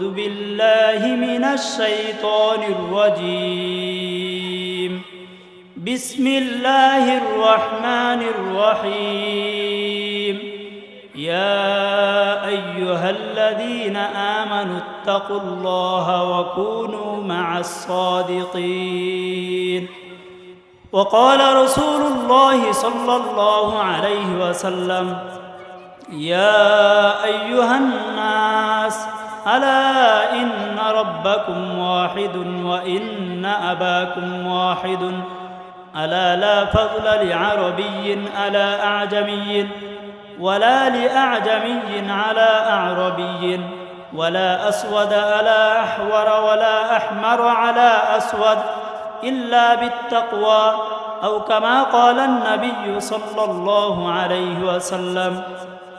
أعوذ بالله من الشيطان الرجيم. بسم الله الرحمن الرحيم. يا أيها الذين آمنوا اتقوا الله وكونوا مع الصادقين. وقال رسول الله صلى الله عليه وسلم يا أيها الناس ألا إن ربكم واحد وإن أباكم واحد ألا لا فضل لعربي على أعجمي ولا لأعجمي على أعربي ولا أسود على أحور ولا أحمر على أسود إلا بالتقوى أو كما قال النبي صلى الله عليه وسلم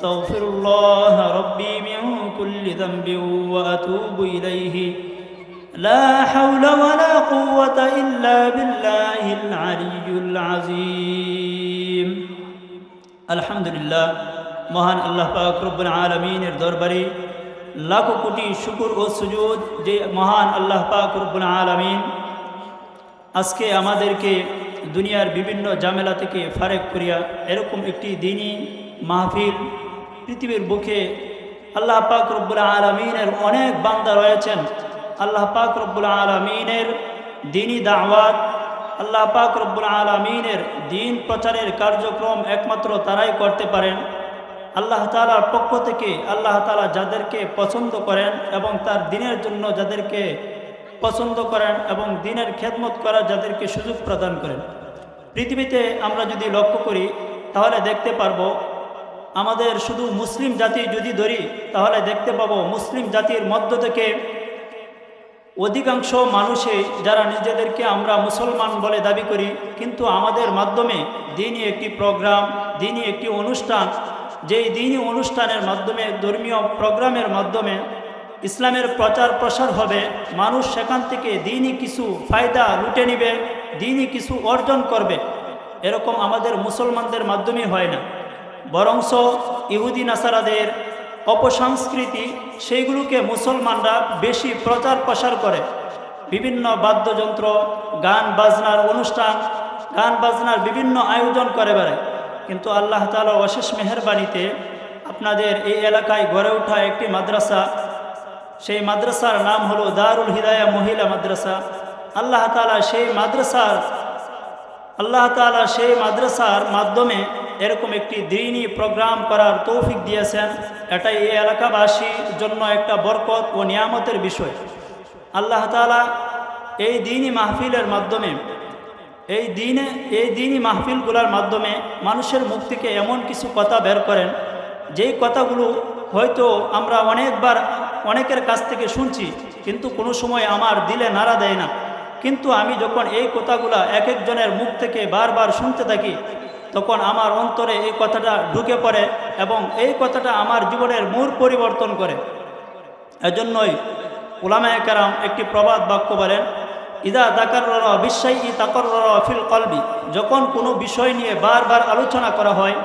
أستغفر الله ربي من كل ذنب وأتوب إليه. لا حول ولا قوة إلا بالله العلي العظيم. الحمد لله মহান আল্লাহ পাক রব্বুল আলমিনের দরবারে লাখো কোটি শুকুর ও সুজুদ যে মহান আল্লাহ পাক রব্বুল আলমিন আজকে আমাদেরকে দুনিয়ার বিভিন্ন জামেলা থেকে ফারেক করিয়া এরকম একটি দিনই মাহফিল পৃথিবীর বুকে আল্লাহ পাক রব্বুল আলমিনের অনেক বান্দা রয়েছেন। আল্লাহ পাক রব্বুল আলমিনের দিনই দাওয়াত, আল্লাহ পাক রব্বুল আলমিনের দিন প্রচারের কার্যক্রম একমাত্র তারাই করতে পারেন। আল্লাহ তালার পক্ষ থেকে আল্লাহ তালা যাদেরকে পছন্দ করেন এবং তার দিনের জন্য যাদেরকে পছন্দ করেন এবং দিনের খেদমত করার যাদেরকে সুযোগ প্রদান করেন। পৃথিবীতে আমরা যদি লক্ষ্য করি, তাহলে দেখতে পারব আমাদের শুধু মুসলিম জাতি যদি ধরি, তাহলে দেখতে পাবো মুসলিম জাতির মধ্য থেকে অধিকাংশ মানুষে যারা নিজেদেরকে আমরা মুসলমান বলে দাবি করি, কিন্তু আমাদের মাধ্যমে দিনই একটি প্রোগ্রাম, দিনই একটি অনুষ্ঠান, যেই দিনই অনুষ্ঠানের মাধ্যমে, ধর্মীয় প্রোগ্রামের মাধ্যমে ইসলামের প্রচার প্রসার হবে, মানুষ সেখান থেকে দিনই কিছু ফায়দা লুটে নিবে, দিনই কিছু অর্জন করবে। এরকম আমাদের মুসলমানদের মাধ্যমে হয় না। বরংস ইহুদি নাসারাদের অপসংস্কৃতি, সেইগুলোকে মুসলমানরা বেশি প্রচার প্রসার করে। বিভিন্ন বাদ্যযন্ত্র, গান বাজনার অনুষ্ঠান, গান বাজনার বিভিন্ন আয়োজন করে বেড়ায়। কিন্তু আল্লাহ তালা অশেষ মেহরবানিতে আপনাদের এই এলাকায় গড়ে ওঠা একটি মাদ্রাসা, সেই মাদ্রাসার নাম হলো দারুল হিদায়া মহিলা মাদ্রাসা। আল্লাহ তালা সেই মাদ্রাসার, আল্লাহ তালা সেই মাদ্রাসার মাধ্যমে এরকম একটি দিনই প্রোগ্রাম করার তৌফিক দিয়েছেন। এটাই এই এলাকাবাসীর জন্য একটা বরকত ও নিয়ামতের বিষয়। আল্লাহ তালা এই দিনই মাহফিলের মাধ্যমে, এই দিনে, এই দিনই মাহফিলগুলোর মাধ্যমে মানুষের মুখ থেকে এমন কিছু কথা বের করেন, যেই কথাগুলো হয়তো আমরা অনেকবার অনেকের কাছ থেকে শুনছি, কিন্তু কোনো সময় আমার দিলে নাড়া দেয় না। কিন্তু আমি যখন এই কথাগুলো এক একজনের মুখ থেকে বারবার শুনতে থাকি তখন আমার অন্তরে এই কথাটা ঢুকে পড়ে এবং এই কথাটা আমার জীবনের মূল পরিবর্তন করে। এজন্যই উলামায় কারাম একটি প্রবাদ বাক্য বলেন, ইদা দাকার বিশ্বাই ই তাকর ফিল কলবি। যখন কোনো বিষয় নিয়ে বারবার আলোচনা করা হয়,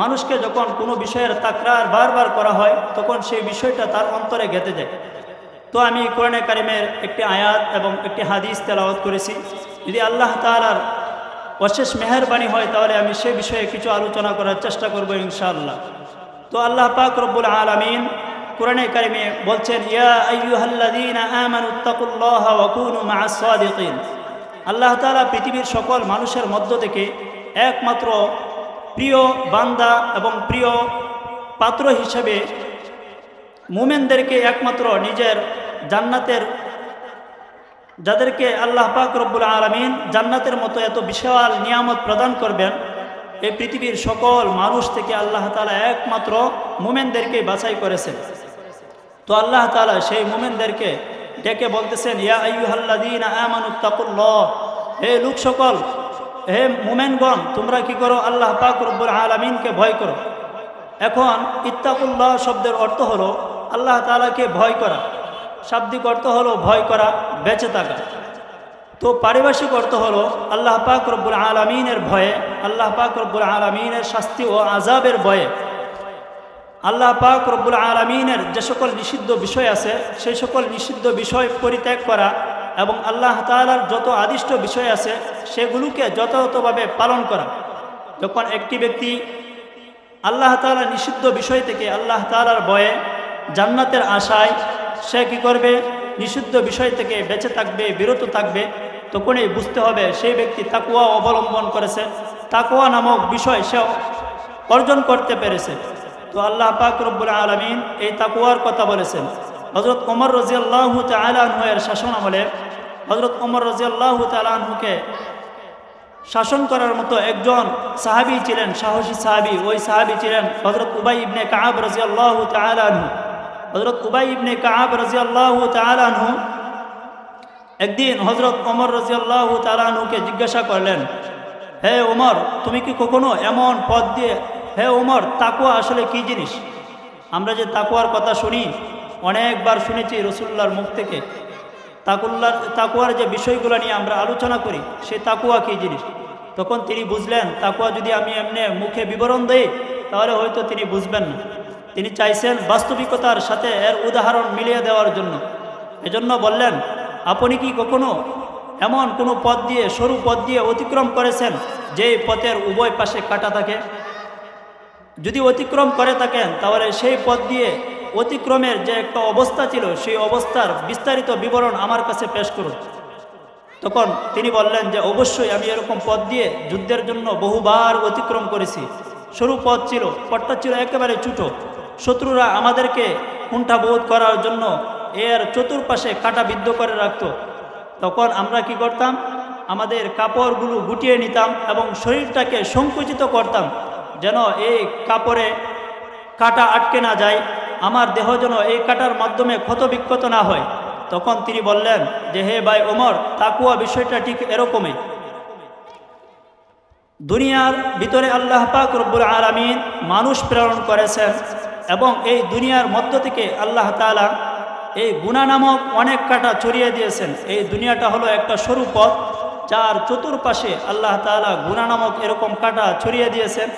মানুষকে যখন কোনো বিষয়ের তাকরার বারবার করা হয়, তখন সেই বিষয়টা তার অন্তরে গেঁথে যায়। তো আমি কোরআনে কারিমের একটি আয়াত এবং একটি হাদিস তেলাওয়াত করেছি। যদি আল্লাহ তালার অশেষ মেহরবানি হয়, তাহলে আমি সে বিষয়ে কিছু আলোচনা করার চেষ্টা করব ইনশাআল্লাহ। তো আল্লাহ পাক রব্বুল আলমিন কোরআনে কারিমে বলছেন আল্লাহ তাআলা পৃথিবীর সকল মানুষের মধ্য থেকে একমাত্র প্রিয় বান্দা এবং প্রিয় পাত্র হিসেবে মুমেনদেরকে একমাত্র নিজের জান্নাতের যাদেরকে আল্লাহ পাক রব্বুল আলমিন জান্নাতের মতো এত বিশাল নিয়ামত প্রদান করবেন, এই পৃথিবীর সকল মানুষ থেকে আল্লাহ তালা একমাত্র মোমেনদেরকে বাছাই করেছেন। তো আল্লাহ তালা সেই মোমেনদেরকে ডেকে বলতেছেন, ইয়া আইয়ুহাল্লাদিন আমানুত্তাকুল্লাহ হে লোক সকল, হে মোমেনগণ, তোমরা কি করো? আল্লাহ পাক রব্বুল আলমিনকে ভয় করো। এখন ইত্তাকুল্লাহ শব্দের অর্থ হলো, আল্লাহ তালাকে ভয় করা। শাব্দিক অর্থ হলো ভয় করা, বেঁচে থাকা। তো পারিভাষিক অর্থ হলো আল্লাহ পাক রব্বুল আলমিনের ভয়ে, আল্লাহ পাক রব্বুল আলমিনের শাস্তি ও আজাবের ভয়ে। আল্লাহ পাক রব্বুল আলমিনের যে সকল নিষিদ্ধ বিষয় আছে, সেই সকল নিষিদ্ধ বিষয় পরিত্যাগ করা এবং আল্লাহ তালার যত আদিষ্ট বিষয় আছে, সেগুলোকে যথাযথভাবে পালন করা। যখন একটি ব্যক্তি আল্লাহ তালা নিষিদ্ধ বিষয় থেকে আল্লাহ তালার ভয়ে জান্নাতের আশায় সে কী করবে? নিষিদ্ধ বিষয় থেকে বেঁচে থাকবে, বিরত থাকবে, তখনই বুঝতে হবে সেই ব্যক্তি তাকুয়া অবলম্বন করেছে। তাকুয়া নামক বিষয় সে অর্জন করতে পেরেছে। তো আল্লাহ পাক রব্বুল আলমিন এই তাকুয়ার কথা বলেছেন। হজরত ওমর রাজিয়াল্লাহ তালাহু এর শাসন আমলে হজরত ওমর রাজিয়াল্লাহ তালাহুকে শাসন করার মতো একজন সাহাবি ছিলেন, সাহসী সাহাবি। ওই সাহাবি ছিলেন হজরত উবাই ইবনে কাহাব রাজিয়াল্লাহ তালাহু হজরত উবাই ইবনে কাহাব রাজিয়াল্লাহ তালাহু একদিন হজরত ওমর রাজিয়াল্লাহ তালাহুকে জিজ্ঞাসা করলেন, হে ওমর, তুমি কি কখনো এমন পথ দিয়ে, হে ওমর তাকুয়া আসলে কি জিনিস? আমরা যে তাকুয়ার কথা শুনি, অনেকবার শুনেছি রসুল্লার মুখ থেকে। তাকুল্লার তাকুয়ার যে বিষয়গুলো নিয়ে আমরা আলোচনা করি, সে তাকুয়া কী জিনিস? তখন তিনি বুঝলেন তাকুয়া যদি আমি এমনি মুখে বিবরণ দেই, তাহলে হয়তো তিনি বুঝবেন না। তিনি চাইছেন বাস্তবিকতার সাথে এর উদাহরণ মিলিয়ে দেওয়ার জন্য। এজন্য বললেন, আপনি কি কখনো এমন কোনো পথ দিয়ে, সরু পথ দিয়ে অতিক্রম করেছেন যেই পথের উভয় পাশে কাটা থাকে? যদি অতিক্রম করে থাকেন, তাহলে সেই পথ দিয়ে অতিক্রমের যে একটা অবস্থা ছিল, সেই অবস্থার বিস্তারিত বিবরণ আমার কাছে পেশ করুন। তখন তিনি বললেন যে, অবশ্যই আমি এরকম পথ দিয়ে যুদ্ধের জন্য বহুবার অতিক্রম করেছি। সরু পথ ছিল, পথটা ছিল একেবারে ছুটো। শত্রুরা আমাদেরকে কুণ্ঠাবোধ করার জন্য এর চতুর্পাশে কাটা বিদ্ধ করে রাখত। তখন আমরা কি করতাম? আমাদের কাপড়গুলো গুটিয়ে নিতাম এবং শরীরটাকে সংকুচিত করতাম, যেন এই কাপড়ে কাটা আটকে না যায়। আমার দেহ যেন এই কাটার মাধ্যমে ক্ষতবিক্ষত না হয়। তখন তিনি বললেন, যে হে ভাই ওমর, তাকুয়া বিষয়টা ঠিক এরকমই। দুনিয়ার ভিতরে আল্লাহ পাক রব্বুল আলমিন মানুষ প্রেরণ করেছেন। এবং এই দুনিয়ার মধ্য থেকে আল্লাহ তালা এই গুণা নামক অনেক কাটা ছড়িয়ে দিয়েছেন। এই দুনিয়াটা হলো একটা সরু পথ, যার চতুর্পাশে আল্লাহ তালা গুণা নামক এরকম কাটা ছড়িয়ে দিয়েছেন।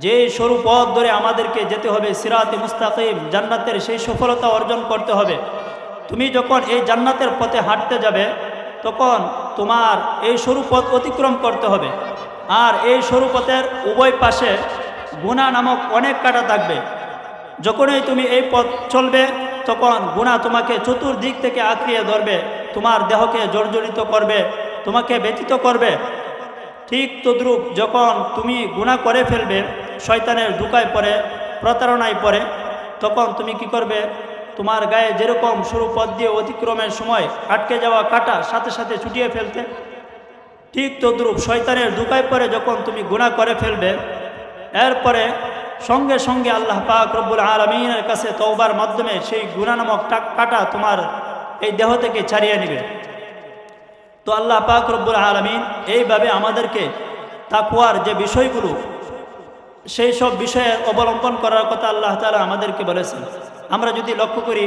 যে সরু পথ ধরে আমাদেরকে যেতে হবে, সিরাতে মুস্তাকিম, জান্নাতের সেই সফলতা অর্জন করতে হবে। তুমি যখন এই জান্নাতের পথে হাঁটতে যাবে, তখন তোমার এই সরু পথ অতিক্রম করতে হবে। আর এই সরু পথের উভয় পাশে গুণা নামক অনেক কাটা থাকবে। যখনই তুমি এই পথ চলবে, তখন গুণা তোমাকে চতুর্দিক থেকে আঁকড়িয়ে ধরবে, তোমার দেহকে জর্জরিত করবে, তোমাকে ব্যতীত করবে। ঠিক তদ্রুপ যখন তুমি গুণা করে ফেলবে, শয়তানের ঢুকায় পড়ে, প্রতারণায় পড়ে, তখন তুমি কি করবে? তোমার গায়ে যেরকম সরু পথ দিয়ে অতিক্রমের সময় আটকে যাওয়া কাটা সাথে সাথে ছুটিয়ে ফেলতে। ঠিক তদ্রুপ শয়তানের ঢুকায় পরে যখন তুমি গুণা করে ফেলবে, এরপরে সঙ্গে সঙ্গে আল্লাহ পাক রব্বুল আলমিনের কাছে তওবার মাধ্যমে সেই গুণা নামক কাটা তোমার এই দেহ থেকে ছাড়িয়ে নেবে। তো আল্লাহ পাক রব্বুল আলমিন এইভাবে আমাদেরকে তাকুয়ার যে বিষয়গুলো, সেই সব বিষয়ে অবলম্বন করার কথা আল্লাহ তালা আমাদেরকে বলেছেন। আমরা যদি লক্ষ্য করি,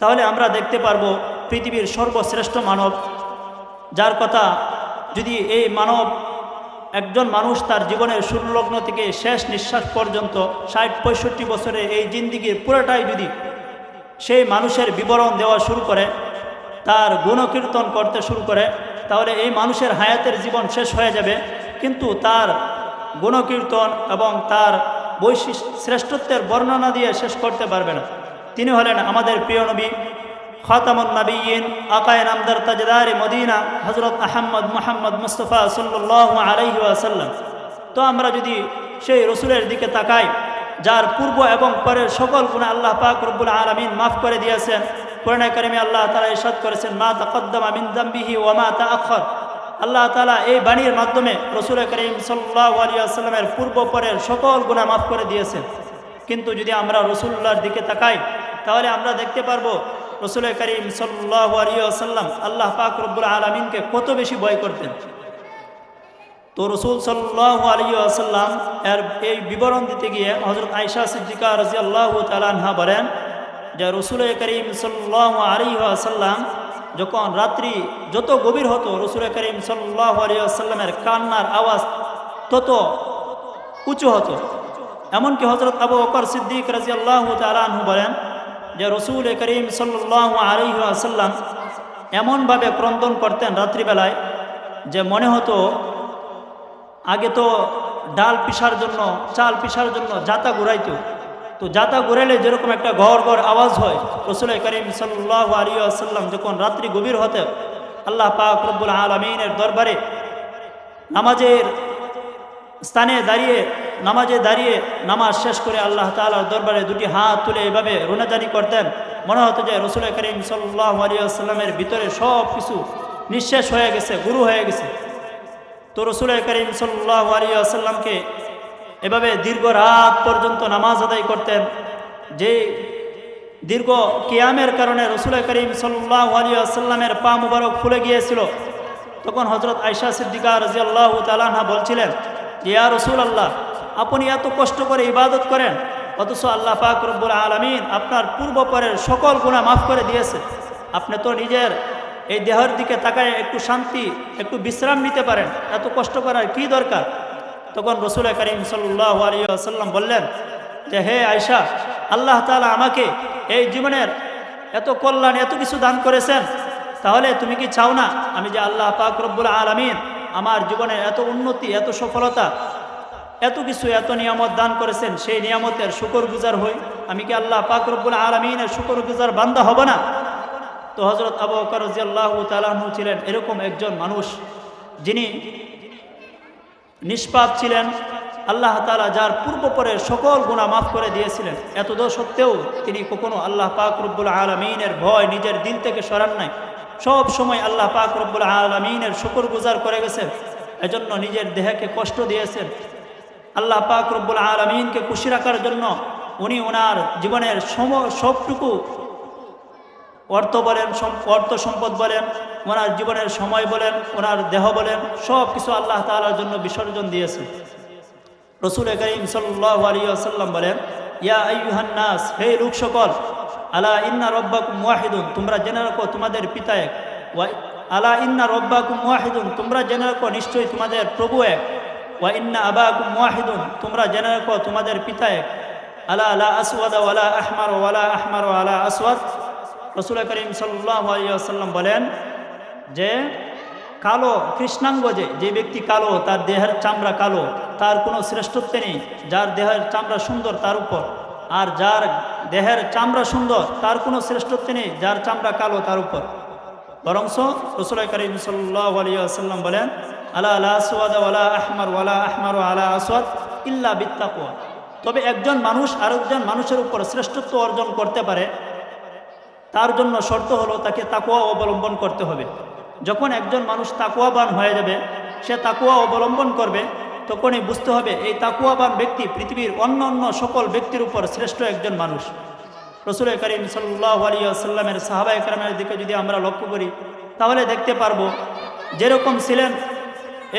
তাহলে আমরা দেখতে পারব পৃথিবীর সর্বশ্রেষ্ঠ মানব, যার কথা যদি এই মানব একজন মানুষ তার জীবনের সুরলগ্ন থেকে শেষ নিঃশ্বাস পর্যন্ত ষাট, পঁয়ষট্টি বছরে এই জিন্দিগির পুরোটাই যদি সেই মানুষের বিবরণ দেওয়া শুরু করে, তার গুণকীর্তন করতে শুরু করে, তাহলে এই মানুষের হায়াতের জীবন শেষ হয়ে যাবে। কিন্তু তার গুণকীর্তন এবং তার বৈশিষ্ট্য শ্রেষ্ঠত্বের বর্ণনা দিয়ে শেষ করতে পারবে না। তিনি হলেন আমাদের প্রিয় নবী খাতামুল নবীন আকায় নামদার তাজদার মদিনা হজরত আহম্মদ মোহাম্মদ মুস্তফা সাল্লাহ আলহি আসাল্লাম তো আমরা যদি সেই রসুলের দিকে তাকাই, যার পূর্ব এবং পরের সকল গুণা আল্লাহ পাক রব্বুল আলমিন মাফ করে দিয়েছেন, কোরআনে কারিমে আল্লাহ তালা ইরশাদ করেছেন, মা তাকদ্দামা মিন দাম্বিহি ওয়া মা তাআখার আল্লাহ তালা এই বাণীর মাধ্যমে রসুল করিম সাল্লাহ আলিয়াল্লামের পূর্ব পরের সকল গুণা মাফ করে দিয়েছেন। কিন্তু যদি আমরা রসুল্লাহর দিকে তাকাই, তাহলে আমরা দেখতে পারব রসুল করিম সাল্লাহ আলিয়াল্লাম আল্লাহ পাক রব্বুল আলমিনকে কত বেশি ভয় করতেন। তো রসুল সাল্লাহ আলী আসাল্লাম এর এই বিবরণ দিতে গিয়ে হজরত আয়সা সিদ্দিকা রাজি আল্লাহ তালাহা বলেন যে রসুল করিম সাল্লাহ আলী আসাল্লাম যখন রাত্রি যত গভীর হতো রসুল করিম সাল্লাহ আলী আসাল্লামের কান্নার আওয়াজ তত উঁচু হতো। এমনকি হজরত আবু অকর সিদ্দিক রাজি আল্লাহ তালাহু বলেন যে রসুল করিম সাল্লাহ আলী আসাল্লাম এমনভাবে ক্রন্দন করতেন রাত্রিবেলায় যে মনে হতো আগে তো ডাল পিসার জন্য, চাল পিসার জন্য জাতা ঘুরাইতো। তো জাতা ঘুরাইলে যেরকম একটা ঘর ঘর আওয়াজ হয়, রসুল করিম সাল্লাহ আলী আসাল্লাম যখন রাত্রি গভীর হতে আল্লাহ পাক রব্বুল আলমিনের দরবারে নামাজের স্থানে দাঁড়িয়ে নামাজে দাঁড়িয়ে নামাজ শেষ করে আল্লাহ তালার দরবারে দুটি হাত তুলে এভাবে রোনাজানি করতেন। মনে হতো যে রসুল করিম সাল্লাহ আলী আসাল্লামের ভিতরে সব কিছু নিঃশেষ হয়ে গেছে, গুরু হয়ে গেছে। তো রসুল করিম সাল্লাহ আলী আসাল্লামকে এভাবে দীর্ঘ রাত পর্যন্ত নামাজ আদায় করতেন। যে দীর্ঘ কিয়ামের কারণে রসুল করিম সাল্লাহ আলী আসাল্লামের পা মুবারক ফুলে গিয়েছিল। তখন হজরত আয়সা সিদ্দিকা রাজি আল্লাহ তালাহা বলছিলেন, ইয়া রসুল আল্লাহ আপনি এত কষ্ট করে ইবাদত করেন, অথচ আল্লাহ পাক রব্বুল আলমিন আপনার পূর্ব পরের সকল গুণা মাফ করে দিয়েছে। আপনি তো নিজের এই দেহের দিকে তাকায় একটু শান্তি, একটু বিশ্রাম নিতে পারেন, এত কষ্ট করার কি দরকার? তখন রসুল করিম সাল্লাহ আলী আসাল্লাম বললেন যে, হে আয়সা আল্লাহ তালা আমাকে এই জীবনের এত কল্যাণ, এত কিছু দান করেছেন। তাহলে তুমি কি চাও না আমি যে আল্লাহ পাক রব্বুল আলমিন আমার জীবনে এত উন্নতি, এত সফলতা এত কিছু, এত নিয়ামত দান করেছেন, সেই নিয়ামতের শুকর গুজার হই। আমি কি আল্লাহ পাক রব্বুল আলমিনের শুকর গুজার বান্দা হব না? তো হজরত আবু বকর রাদিয়াল্লাহু তাআলাহু ছিলেন এরকম একজন মানুষ, যিনি নিষ্পাপ ছিলেন। আল্লাহ তালা যার পূর্বপরের সকল গুণা মাফ করে দিয়েছিলেন। এত এতদ সত্ত্বেও তিনি কখনো আল্লাহ পাক রব্বুল আলমিনের ভয় নিজের দিল থেকে সরান নাই। সব সময় আল্লাহ পাক রব্বুল আলমিনের শুকর গুজার করে গেছেন। এজন্য নিজের দেহকে কষ্ট দিয়েছেন। আল্লাহ পাক রব্বুল আলমিনকে খুশি রাখার জন্য উনি ওনার জীবনের সম, সবটুকু অর্থ বলেন অর্থ সম্পদ বলেন ওনার জীবনের সময় বলেন ওনার দেহ বলেন সব কিছু আল্লাহ তালার জন্য বিসর্জন দিয়েছে। রসুল করিম আসাল্লাম বলেন, ইয়া আইহান্নাস হে লোক সকল, আলা ইন্না রব্বাকুম ওয়াহিদুন, তোমরা জেনে রাখো তোমাদের পিতা এক। আলা ইন্না রব্বাকুম ওয়াহিদুন, তোমরা জেনে রাখো নিশ্চয়ই তোমাদের প্রভু এক। আবাকুম তোমরা জেনে রাখো তোমাদের পিতা এক আলা আলা আসওয়াদ ওয়ালা আহমার ওয়ালা আহমার ওয়ালা আসওয়াদ। রসুল করিম আলিয়াল্লাম বলেন যে, কালো কৃষ্ণাঙ্গ যে যে ব্যক্তি কালো, তার দেহের চামড়া কালো, তার কোনো শ্রেষ্ঠত্ব নেই, যার দেহের চামড়া সুন্দর তার উপর। আর যার দেহের চামড়া সুন্দর, তার কোনো শ্রেষ্ঠত্ব নেই, যার চামড়া কালো তার উপর। বরংস রসুল করিম সাল্লাহ বলেন, আলা আলা আসওয়াদ ওয়ালা আহমার ওয়ালা আহমার আলা আসওয়াদ ইল্লা বিত্তাকুয়া। তবে একজন মানুষ আরেকজন মানুষের উপর শ্রেষ্ঠত্ব অর্জন করতে পারে, তার জন্য শর্ত হলো তাকে তাকুয়া অবলম্বন করতে হবে। যখন একজন মানুষ তাকুয়াবান হয়ে যাবে, সে তাকুয়া অবলম্বন করবে, তখনই বুঝতে হবে এই তাকুয়াবান ব্যক্তি পৃথিবীর অন্য অন্য সকল ব্যক্তির উপর শ্রেষ্ঠ একজন মানুষ। রসুল করিম সাল্লাহ আলিয়াল্লামের সাহাবা একরামের দিকে যদি আমরা লক্ষ্য করি, তাহলে দেখতে পারব যেরকম ছিলেন,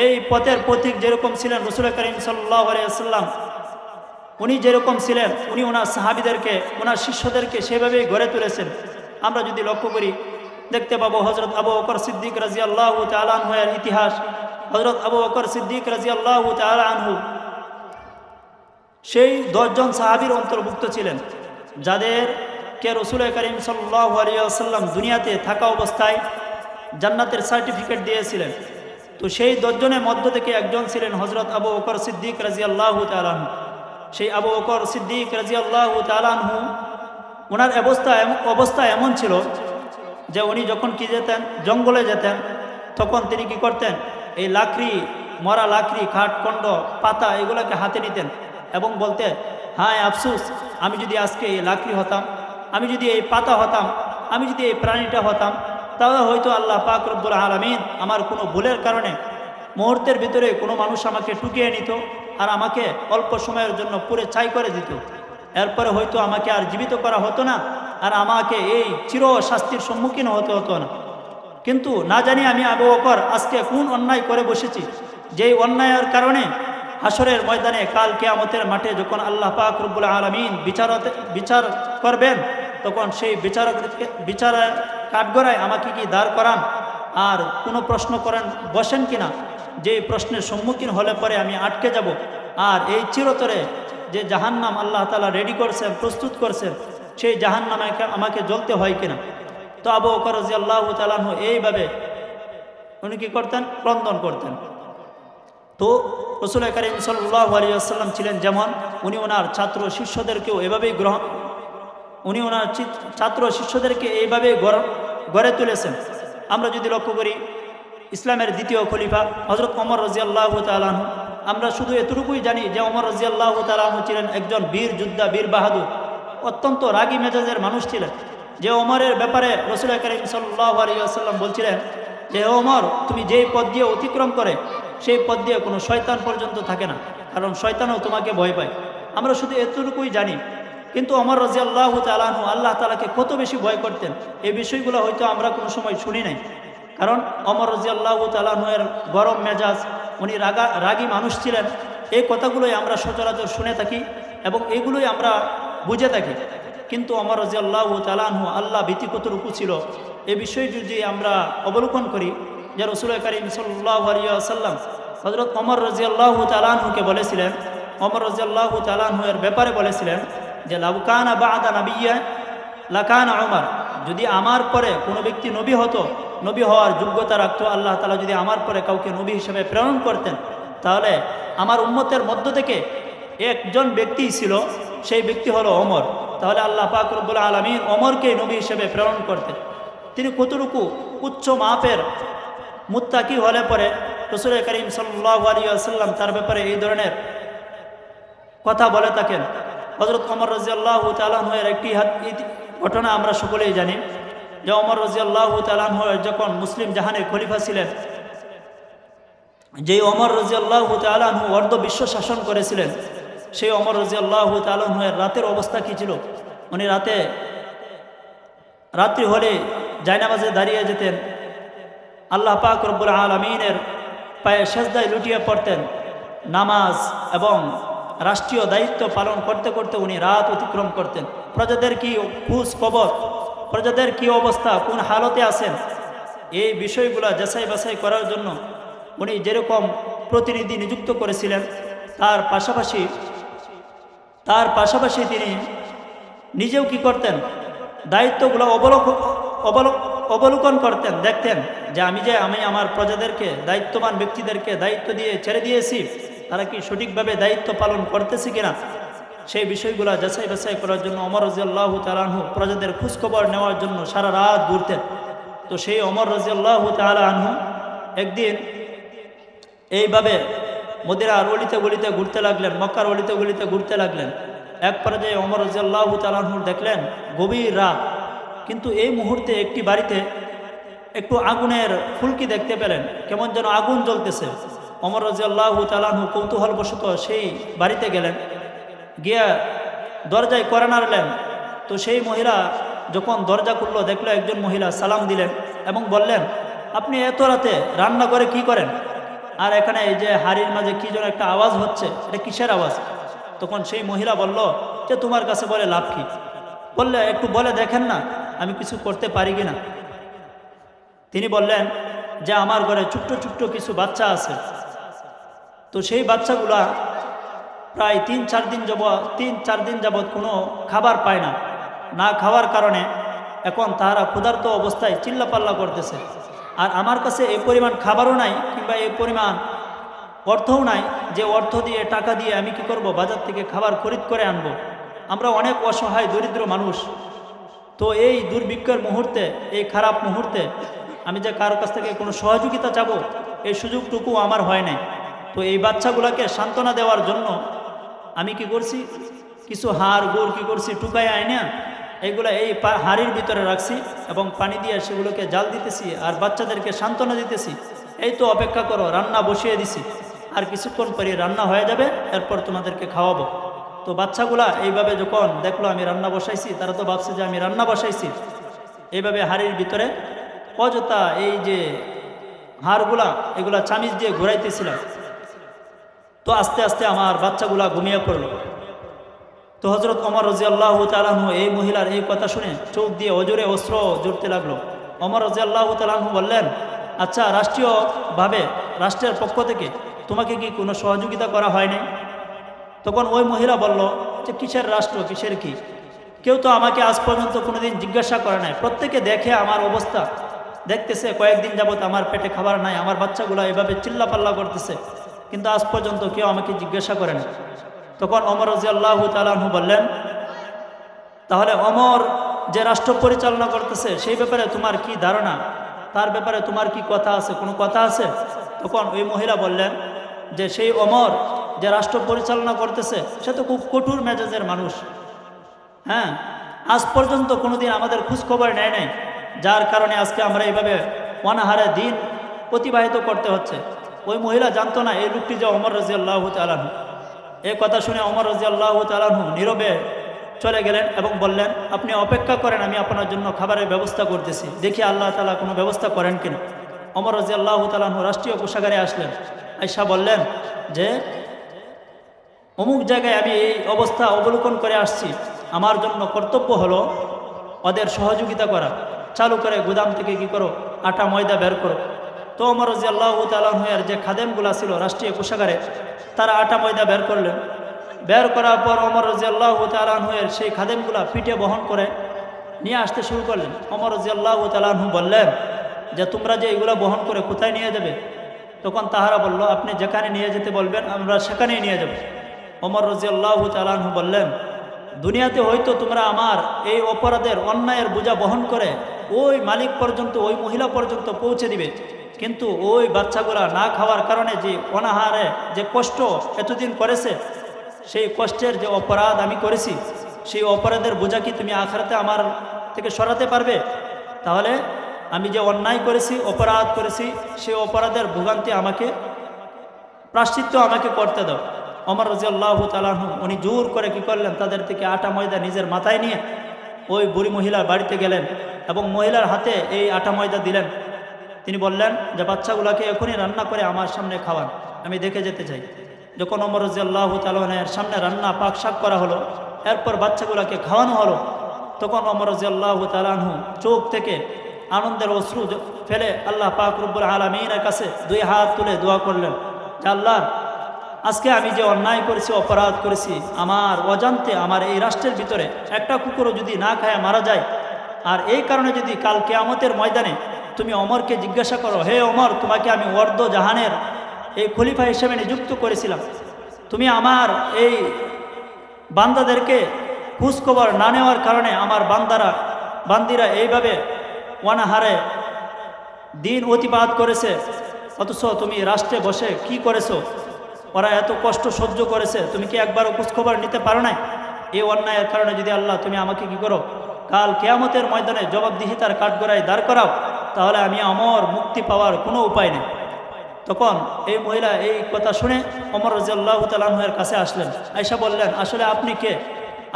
এই পথের পথিক যেরকম ছিলেন রসুল করিম সাল্লাহ আলিয়াল্লাম উনি যেরকম ছিলেন, উনি ওনার সাহাবিদেরকে, ওনার শিষ্যদেরকে সেভাবেই গড়ে তুলেছেন। আমরা যদি লক্ষ্য করি, দেখতে পাবো হজরত আবু বকর সিদ্দিক রাজি আল্লাহ তালানহের ইতিহাস। হজরত আবু অকর সিদ্দিক রাজি আল্লাহ তালানহু সেই দশজন সাহাবির অন্তর্ভুক্ত ছিলেন। যাদের কে রসুল করিম আলিয়াল্লাম দুনিয়াতে থাকা অবস্থায় জান্নাতের সার্টিফিকেট দিয়েছিলেন, তো সেই দশজনের মধ্য থেকে একজন ছিলেন হজরত আবু বকর সিদ্দিক রাজি আল্লাহ তালাহু সেই আবু বকর সিদ্দিক রাজি আল্লাহ তালানহু ওনার অবস্থা অবস্থা এমন ছিল যে উনি যখন কি যেতেন, জঙ্গলে যেতেন, তখন তিনি কি করতেন, এই লাকড়ি, মরা লাকড়ি খাটকণ্ড পাতা এগুলোকে হাতে নিতেন এবং বলতে হায় আফসুস, আমি যদি আজকে এই লাকড়ি হতাম, আমি যদি এই পাতা হতাম, আমি যদি এই প্রাণীটা হতাম, তাহলে হয়তো আল্লাহ পাক রব্বুল আলমিন আমার কোনো ভুলের কারণে মুহূর্তের ভিতরে কোনো মানুষ আমাকে টুকিয়ে নিত আর আমাকে অল্প সময়ের জন্য পুরে ছাই করে দিত। এরপরে হয়তো আমাকে আর জীবিত করা হতো না আর আমাকে এই চির শাস্তির সম্মুখীন হতে হতো না। কিন্তু না জানি আমি আবু বকর আজকে কোন অন্যায় করে বসেছি, যেই অন্যায়ের কারণে হাসরের ময়দানে কাল কেয়ামতের মাঠে যখন আল্লাহ পাক রব্বুল আলমিন বিচারতে বিচার করবেন, তখন সেই বিচারক বিচার কাঠগড়ায় আমাকে কি দাঁড় করান? আর কোনো প্রশ্ন করেন, বসেন কিনা? যে প্রশ্নের সম্মুখীন হলে পরে আমি আটকে যাব। আর এই চিরতরে যে জাহান্নাম আল্লাহ তালা রেডি করছেন প্রস্তুত করছেন সেই জাহান্নামে আমাকে জ্বলতে হয় কিনা? তো আবু বকর রাজি আল্লাহ তালাহু এইভাবে উনি কী করতেন? ক্রন্দন করতেন। তো রসুল করিম সাল্লাহ আলিয়াল্লাম ছিলেন যেমন, উনি ওনার ছাত্র শিষ্যদেরকেও এভাবেই গ্রহণ, উনি ওনার ছাত্র শিষ্যদেরকে এইভাবে গড়- তুলেছেন। আমরা যদি লক্ষ্য করি, ইসলামের দ্বিতীয় খলিফা হজরত অমর রাজিয়াল্লাহ তালাহু আমরা শুধু এতটুকুই জানি যে অমর রাজিয়াল্লাহ তালাহু ছিলেন একজন বীর যোদ্ধা, বীর বাহাদুর, অত্যন্ত রাগী মেজাজের মানুষ ছিলেন। যে অমরের ব্যাপারে রসুল করিম সাল্লাহ আলিয়াল্লাম বলছিলেন যে হে ওমর, তুমি যেই পদ দিয়ে অতিক্রম করে সেই পথ দিয়ে কোনো শয়তান পর্যন্ত থাকে না। কারণ শয়তানও তোমাকে ভয় পায়। আমরা শুধু এতটুকুই জানি। কিন্তু অমর রাজি আল্লাহ তালাহু আল্লাহ তালাকে কত বেশি ভয় করতেন। এই বিষয়গুলো হয়তো আমরা কোনো সময় শুনি নাই। কারণ অমর রাজি আল্লাহ তালাহের গরম মেজাজ, উনি রাগা, রাগী মানুষ ছিলেন। এই কথাগুলোই আমরা সচরাচর শুনে থাকি এবং এগুলোই আমরা বুঝে থাকি। কিন্তু অমর রাজি আল্লাহ তালাহু আল্লাহ ভীতি কতটুকু ছিল। এ বিষয় যদি আমরা অবলোকন করি যে রসুল করিম সাল্লাহ আলিয়াল্লাম হজরত অমর রাজি আল্লাহ তালাহুকে বলেছিলেন অমর রাজি আল্লাহ তালাহু এর ব্যাপারে বলেছিলেন যে লাউকানা বাদা নাবিয়া লাকান অমর যদি আমার পরে কোনো ব্যক্তি নবী হতো, নবী হওয়ার যোগ্যতা রাখতো, আল্লাহ তালা যদি আমার পরে কাউকে নবী হিসেবে প্রেরণ করতেন, তাহলে আমার উম্মতের মধ্য থেকে একজন ব্যক্তি ছিল, সেই ব্যক্তি হলো অমর তাহলে আল্লাহ পাক রব্বুল আলমিন অমরকে নবী হিসেবে প্রেরণ করতেন। তিনি কতটুকু উচ্চ মাপের মুত্তাকি হলে পরে রসুল করিম সাল্লাহ তার ব্যাপারে এই ধরনের কথা বলে থাকেন। হজরত অমর রাজিয়াল্লাহ তালাহের একটি ঘটনা আমরা সকলেই জানি যে অমর রাজিয়াল্লাহ তালাহের যখন মুসলিম জাহানের খলিফা ছিলেন, যেই অমর রাজিয়াল্লাহ তালাহু অর্ধ বিশ্ব শাসন করেছিলেন, সেই অমর রাজিয়াল্লাহ তালাহের রাতের অবস্থা কী ছিল? উনি রাতে রাত্রি হলে জায়নামাজে দাঁড়িয়ে যেতেন। আল্লাহ পাক রব্বুল আলমিনের পায়ে সেজদায় লুটিয়ে পড়তেন। নামাজ এবং রাষ্ট্রীয় দায়িত্ব পালন করতে করতে উনি রাত অতিক্রম করতেন। প্রজাদের কি খুশ খবর? প্রজাদের কি অবস্থা? কোন হালতে আছেন? এই বিষয়গুলো যাচাই বাছাই করার জন্য উনি যেরকম প্রতিনিধি নিযুক্ত করেছিলেন, তার পাশাপাশি তার পাশাপাশি তিনি নিজেও কি করতেন? দায়িত্বগুলো অবলোক অবলোক অবলোকন করতেন, দেখতেন যে আমি যে আমি আমার প্রজাদেরকে, দায়িত্ববান ব্যক্তিদেরকে দায়িত্ব দিয়ে ছেড়ে দিয়েছি, তারা কি সঠিকভাবে দায়িত্ব পালন করতেছে কিনা? সেই বিষয়গুলো যাচাই বাছাই করার জন্য অমর রাজিয়াল্লাহ তালাহু প্রজাদের খোঁজখবর নেওয়ার জন্য সারা রাত ঘুরতেন। তো সেই অমর রাজিয়াল্লাহ তালাহু একদিন এইভাবে মদিরার অলিতে গলিতে ঘুরতে লাগলেন, মক্কার অলিতে গলিতে ঘুরতে লাগলেন। এক পর্যায়ে অমর রাজিয়াল্লাহ তালাহুর দেখলেন, গভীর রাত। কিন্তু এই মুহূর্তে একটি বাড়িতে একটু আগুনের ফুলকি দেখতে পেলেন। কেমন যেন আগুন জ্বলতেছে। অমর রাজিয়াল্লাহ তালাহু কৌতূহলবশত সেই বাড়িতে গেলেন। গিয়া দরজায় করে নাড়লেন। তো সেই মহিলা যখন দরজা খুললো, দেখল একজন মহিলা সালাম দিলেন এবং বললেন, আপনি এত রাতে রান্না করে কি করেন? আর এখানে এই যে হাড়ির মাঝে কী যেন একটা আওয়াজ হচ্ছে, এটা কিসের আওয়াজ? তখন সেই মহিলা বলল, যে তোমার কাছে বলে লাভ কি? বললে, একটু বলে দেখেন না, আমি কিছু করতে পারি কি না? তিনি বললেন, যে আমার ঘরে ছোট্ট ছোট্ট কিছু বাচ্চা আছে। তো সেই বাচ্চাগুলা প্রায় তিন, চার দিন যাব তিন, চার দিন যাবৎ কোনো খাবার পায় না। না খাওয়ার কারণে এখন তাহারা ক্ষুধার্ত অবস্থায় চিল্লাপাল্লা করতেছে। আর আমার কাছে এই পরিমাণ খাবারও নাই, কিংবা এই পরিমাণ অর্থও নাই, যে অর্থ দিয়ে, টাকা দিয়ে আমি কি করব? বাজার থেকে খাবার খরিদ করে আনব। আমরা অনেক অসহায়, দরিদ্র মানুষ। তো এই দুর্ভিক্ষের মুহূর্তে, এই খারাপ মুহূর্তে আমি যে কারও কাছ থেকে কোনো সহযোগিতা চাবো, এই সুযোগটুকু আমার হয় নাই। তো এই বাচ্চাগুলোকে সান্ত্বনা দেওয়ার জন্য আমি কি করছি? কিছু হাড়, গুড় কী করছি? টুকাই আইনা এগুলো এই হাড়ির ভিতরে রাখছি এবং পানি দিয়ে সেগুলোকে জাল দিতেছি আর বাচ্চাদেরকে সান্ত্বনা দিতেছি। এই তো অপেক্ষা করো, রান্না বসিয়ে দিছি। আর কিছুক্ষণ পরে রান্না হয়ে যাবে, এরপর তোমাদেরকে খাওয়াবো। তো বাচ্চাগুলা এইভাবে যখন দেখল আমি রান্না বসাইছি, তারা তো ভাবছে যে আমি রান্না বসাইছি। এইভাবে হাড়ির ভিতরে অযথা এই যে হাড়গুলা, এগুলা চামিচ দিয়ে ঘুরাইতেছিলাম। তো আস্তে আস্তে আমার বাচ্চাগুলা ঘুমিয়ে পড়ল। তো হজরত অমর রাজি আল্লাহ তালাহু এই মহিলার এই কথা শুনে চোখ দিয়ে অজরে অস্ত্র জুড়তে লাগল। অমর রাজি আল্লাহ তালাহু বললেন আচ্ছা রাষ্ট্রীয়ভাবে রাষ্ট্রের পক্ষ থেকে তোমাকে কি কোনো সহযোগিতা করা হয়নি? তখন ওই মহিলা বলল, যে কিসের রাষ্ট্র, কিসের কি? কেউ তো আমাকে আজ পর্যন্ত কোনোদিন জিজ্ঞাসা করে নাই। প্রত্যেকে দেখে আমার অবস্থা। দেখতেছে কয়েকদিন যাবত আমার পেটে খাবার নাই, আমার বাচ্চাগুলো এভাবে চিল্লাপাল্লা করতেছে। কিন্তু আজ পর্যন্ত কেউ আমাকে জিজ্ঞাসা করে না তখন অমর রাজি আল্লাহ তালাহু বললেন, তাহলে অমর যে রাষ্ট্র পরিচালনা করতেছে, সেই ব্যাপারে তোমার কি ধারণা? তার ব্যাপারে তোমার কি কথা আছে? কোনো কথা আছে? তখন ওই মহিলা বললেন, যে সেই অমর যে রাষ্ট্র পরিচালনা করতেছে, সে তো খুব কঠোর মেজাজের মানুষ। হ্যাঁ আজ পর্যন্ত কোনোদিন আমাদের খোঁজখবর নেয় নাই, যার কারণে আজকে আমরা এইভাবে অনাহারে দিন অতিবাহিত করতে হচ্ছে। ওই মহিলা জানতো না এই লোকটি যে অমর রাজি আল্লাহ তালাহু এই কথা শুনে অমর রাজি আল্লাহ তালাহু নীরবে চলে গেলেন এবং বললেন, আপনি অপেক্ষা করেন, আমি আপনার জন্য খাবারের ব্যবস্থা করতেছি। দেখি আল্লাহ তালা কোনো ব্যবস্থা করেন কিনা। অমর রাজি আল্লাহ তালাহু রাষ্ট্রীয় কোষাগারে আসলেন। আয়সা বললেন যে অমুক জায়গায় আমি এই অবস্থা অবলোকন করে আসছি। আমার জন্য কর্তব্য হলো ওদের সহযোগিতা করা। চালু করে গুদাম থেকে কি করো? আটা, ময়দা বের করো। তো অমর আল্লাহ তালের যে খাদেমগুলা ছিল রাষ্ট্রীয় কোষাগারে, তারা আটা, ময়দা বের করলেন। বের করার পর অমর আল্লাহ তালের সেই খাদেমগুলা পিঠে বহন করে নিয়ে আসতে শুরু করলেন। অমর আল্লাহ তালাহু বললেন, যে তোমরা যে এগুলো বহন করে কোথায় নিয়ে যাবে? তখন তাহারা বলল, আপনি যেখানে নিয়ে যেতে বলবেন, আমরা সেখানেই নিয়ে যাব। অমর রাজি আল্লাহ তালাহু বললেন, দুনিয়াতে হয়তো তোমরা আমার এই অপরাধের অন্যায়ের বোঝা বহন করে ওই মালিক পর্যন্ত, ওই মহিলা পর্যন্ত পৌঁছে দিবে। কিন্তু ওই বাচ্চাগুলা না খাওয়ার কারণে যে অনাহারে, যে কষ্ট এতদিন করেছে, সেই কষ্টের যে অপরাধ আমি করেছি, সেই অপরাধের বোঝা কি তুমি আখড়াতে আমার থেকে সরাতে পারবে? তাহলে আমি যে অন্যায় করেছি, অপরাধ করেছি, সেই অপরাধের ভোগান্তি আমাকে প্রাশ্চিত্য আমাকে করতে দাও। অমর রাজি আল্লাহ তালাহু উনি জোর করে কি করলেন? তাদের থেকে আটা ময়দা নিজের মাথায় নিয়ে ওই বুড়ি মহিলার বাড়িতে গেলেন এবং মহিলার হাতে এই আটা ময়দা দিলেন। তিনি বললেন, যে বাচ্চাগুলোকে এখনই রান্না করে আমার সামনে খাওয়ান, আমি দেখে যেতে চাই। যখন অমর রাজি আল্লাহ তালনের সামনে রান্না পাক শাক করা হলো, এরপর বাচ্চাগুলোকে খাওয়ানো হলো, তখন অমর রাজি আল্লাহ তালাহু চোখ থেকে আনন্দের অশ্রু ফেলে আল্লাহ পাক রব্বুল আলমিনের কাছে দুই হাত তুলে দোয়া করলেন আল্লাহ আজকে আমি যে অন্যায় করেছি, অপরাধ করেছি, আমার অজান্তে আমার এই রাষ্ট্রের ভিতরে একটা কুকুরও যদি না খায় মারা যায়, আর এই কারণে যদি কাল কেয়ামতের ময়দানে তুমি অমরকে জিজ্ঞাসা করো, হে অমর, তোমাকে আমি অর্ধ জাহানের এই খলিফা হিসেবে নিযুক্ত করেছিলাম। তুমি আমার এই বান্দাদেরকে খোঁজখবর না নেওয়ার কারণে আমার বান্দারা, বান্দিরা এইভাবে অনাহারে দিন অতিবাদ করেছে। অথচ তুমি রাষ্ট্রে বসে কি করেছ? ওরা এত কষ্ট সহ্য করেছে, তুমি কি একবারও খোঁজখবর নিতে পারো না এই অন্যায়ের কারণে যদি আল্লাহ, তুমি আমাকে কি করো? কাল কেয়ামতের ময়দানে জবাবদিহিতার কাঠগড়ায় দাঁড় করাও, তাহলে আমি অমর মুক্তি পাওয়ার কোনো উপায় নেই। তখন এই মহিলা এই কথা শুনে অমর রাজিয়াল্লাহ তালাহের কাছে আসলেন। আয়সা বললেন, আসলে আপনি কে?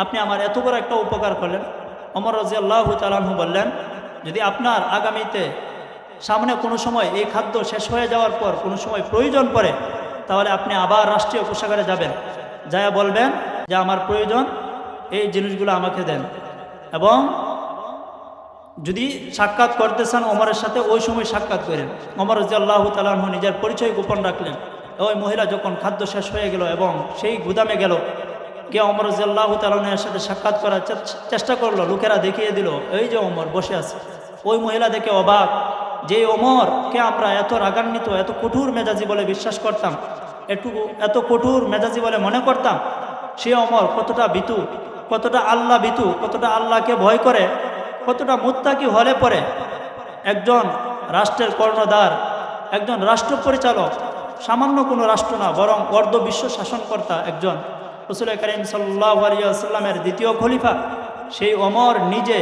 আপনি আমার এত বড় একটা উপকার করলেন। অমর রাজিয়াল্লাহ তালাহু বললেন, যদি আপনার আগামীতে সামনে কোনো সময় এই খাদ্য শেষ হয়ে যাওয়ার পর কোনো সময় প্রয়োজন পড়ে তাহলে আপনি আবার রাষ্ট্রীয় কোষাগারে যাবেন। যায়া বলবেন যে আমার প্রয়োজন, এই জিনিসগুলো আমাকে দেন। এবং যদি সাক্ষাৎ করতে চান অমরের সাথে, ওই সময় সাক্ষাৎ করেন। অমর রাজি আল্লাহ তালাহ নিজের পরিচয় গোপন রাখলেন। ওই মহিলা যখন খাদ্য শেষ হয়ে গেল এবং সেই গুদামে গেল গিয়ে অমর রাজি আল্লাহ তালাহের সাথে সাক্ষাৎ করার চেষ্টা করল, লোকেরা দেখিয়ে দিল, এই যে অমর বসে আছে। ওই মহিলা দেখে অবাক যে অমরকে আমরা এত রাগান্বিত, এত কঠোর মেজাজি বলে বিশ্বাস করতাম একটু এত কঠোর মেজাজি বলে মনে করতাম, সে অমর কতটা বিতু কতটা আল্লাহ বিতু কতটা আল্লাহকে ভয় করে, কতটা মুত্তাকি হলে পরে একজন রাষ্ট্রের কর্ণধার, একজন রাষ্ট্র পরিচালক, সামান্য কোনো রাষ্ট্র না, বরং অর্ধ বিশ্ব শাসনকর্তা একজন রসুল করিম সাল্লাহ আলিয়াল্লামের দ্বিতীয় খলিফা, সেই অমর নিজে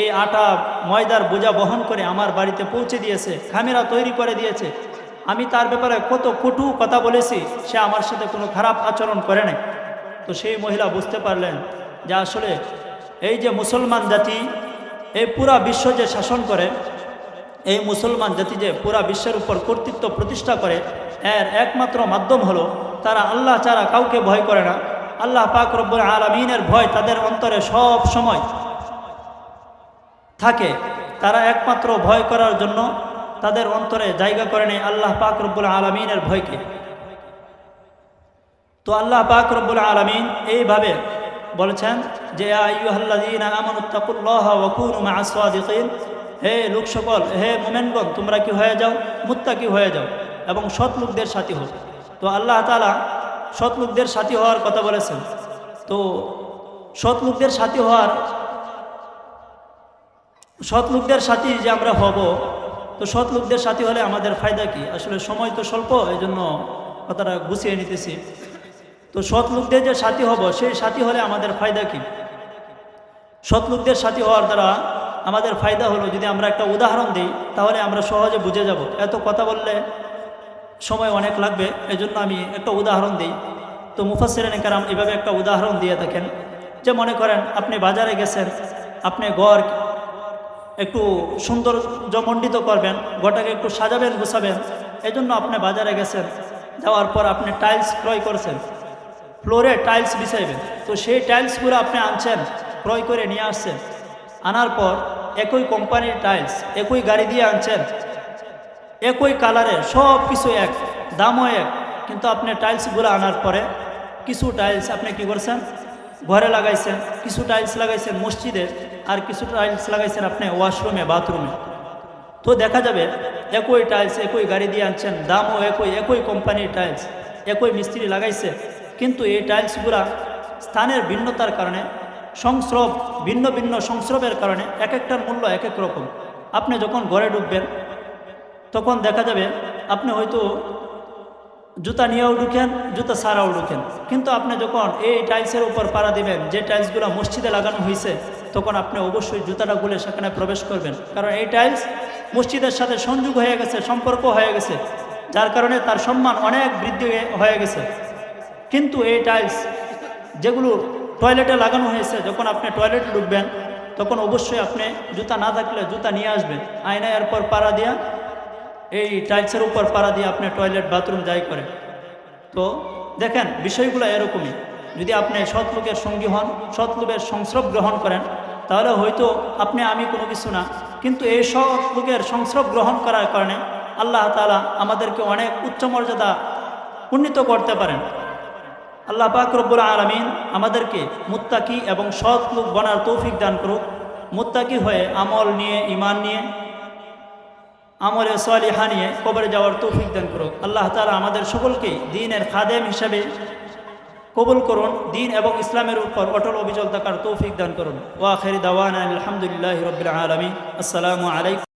এই আটা ময়দার বোঝা বহন করে আমার বাড়িতে পৌঁছে দিয়েছে, খামেরা তৈরি করে দিয়েছে। আমি তার ব্যাপারে কত কটু কথা বলেছি, সে আমার সাথে কোনো খারাপ আচরণ করে নাই। তো সেই মহিলা বুঝতে পারলেন যে আসলে এই যে মুসলমান জাতি, এই পুরা বিশ্ব যে শাসন করে, এই মুসলমান জাতি যে পুরা বিশ্বের উপর কর্তৃত্ব প্রতিষ্ঠা করে, এর একমাত্র মাধ্যম হলো তারা আল্লাহ ছাড়া কাউকে ভয় করে না। আল্লাহ পাক রব্বুল আলমিনের ভয় তাদের অন্তরে সব সময় থাকে, তারা একমাত্র ভয় করার জন্য তাদের অন্তরে জায়গা করে নেয় আল্লাহ পাক রব্বুল আলমিনের ভয়কে। তো আল্লাহ পাক রব্বুল আলমিন এইভাবে বলেছেন যে হে লোক সকল, হে মোমেনগণ, তোমরা কি হয়ে যাও? মুত্তাকি হয়ে যাও এবং সৎ লোকদের সাথী হও। তো আল্লাহ তাআলা সৎ লোকদের সাথী হওয়ার কথা বলেছেন। তো সৎ লোকদের সাথী হওয়ার সৎ লোকদের সাথী যে আমরা হব, তো সৎ লোকদের সাথী হলে আমাদের ফায়দা কি? আসলে সময় তো স্বল্প এই জন্য কথাটা গুছিয়ে নিতেছি। তো সৎ লোকদের যে সাথী হব, সেই সাথী হলে আমাদের ফায়দা কি? সৎ লোকদের সাথী হওয়ার দ্বারা আমাদের ফায়দা হলো, যদি আমরা একটা উদাহরণ দিই, তাহলে আমরা সহজে বুঝে যাব। এত কথা বললে সময় অনেক লাগবে, এজন্য আমি একটা উদাহরণ দিই। তো মুফাসিরেন কারাম এভাবে একটা উদাহরণ দিয়ে থাকেন যে মনে করেন, আপনি বাজারে গেছেন, আপনি গড় একটু সৌন্দর্যমণ্ডিত করবেন, গোটাকে একটু সাজাবেন, গুছাবেন। এই জন্য আপনি বাজারে গেছেন, যাওয়ার পর আপনি টাইলস ক্রয় করছেন। ফ্লোরে টাইলস বিছাইবেন। তো সেই টাইলসগুলো আপনি আনছেন, ক্রয় করে নিয়ে আসছেন। আনার পর একই কোম্পানির টাইলস একই গাড়ি দিয়ে আনছেন। একই কালারের সব কিছু এক, দামও এক। কিন্তু আপনি টাইলসগুলো আনার পরে কিছু টাইলস আপনি কি করছেন? ঘরে লাগাইছেন, কিছু টাইলস লাগাইছেন মসজিদে, আর কিছু টাইলস লাগাইছেন আপনি ওয়াশরুমে বাথরুমে তো দেখা যাবে, একই টাইলস একই গাড়ি দিয়ে আনছেন, দামও একই একই কোম্পানির টাইলস একই মিস্ত্রি লাগাইছে। কিন্তু এই টাইলসগুলা স্থানের ভিন্নতার কারণে, সংস্রব, ভিন্ন ভিন্ন সংস্রবের কারণে এক একটার মূল্য এক এক রকম। আপনি যখন ঘরে ঢুকবেন, তখন দেখা যাবে, আপনি হয়তো জুতা নিয়েও ঢুকেন জুতা সারাও ঢুকেন কিন্তু আপনি যখন এই টাইলসের উপর পাড়া দিবেন, যে টাইলসগুলো মসজিদে লাগানো হয়েছে, তখন আপনি অবশ্যই জুতাটা গুলে সেখানে প্রবেশ করবেন। কারণ এই টাইলস মসজিদের সাথে সংযোগ হয়ে গেছে, সম্পর্ক হয়ে গেছে, যার কারণে তার সম্মান অনেক বৃদ্ধি হয়ে গেছে। কিন্তু এই টাইলস যেগুলো টয়লেটে লাগানো হয়েছে, যখন আপনি টয়লেটে ঢুকবেন, তখন অবশ্যই আপনি জুতা না থাকলে জুতা নিয়ে আসবেন। আয়নায় এরপর পাড়া দিয়া এই টাইলসের উপর পাড়া দিয়ে আপনি টয়লেট বাথরুম যাই করেন। তো দেখেন, বিষয়গুলো এরকমই। যদি আপনি সৎ লোকের সঙ্গী হন সৎ লোকের সংস্রব গ্রহণ করেন, তাহলে হয়তো আপনি আমি কোনো কিছু না। কিন্তু এই সৎ লোকের সংস্রব গ্রহণ করার কারণে আল্লাহ তালা আমাদেরকে অনেক উচ্চ মর্যাদা উন্নীত করতে পারেন। আল্লাহ পাক রব্বুল আলমিন আমাদেরকে মুত্তাকি এবং সৎ লোক বনার তৌফিক দান করুক। মুত্তাকি হয়ে আমল নিয়ে ইমান নিয়ে আমলে সালিহা হানিয়ে কবরে যাওয়ার তৌফিক দান করুক। আল্লাহ তালা আমাদের সকলকে দিনের খাদেম হিসাবে কবুল করুন, দিন এবং ইসলামের উপর অটল অবিচল থাকার তৌফিক দান করুন। ওয়াখের দাওয়ান আলহামদুলিল্লাহ রবিল আলমী আসসালামু আলাইকুম।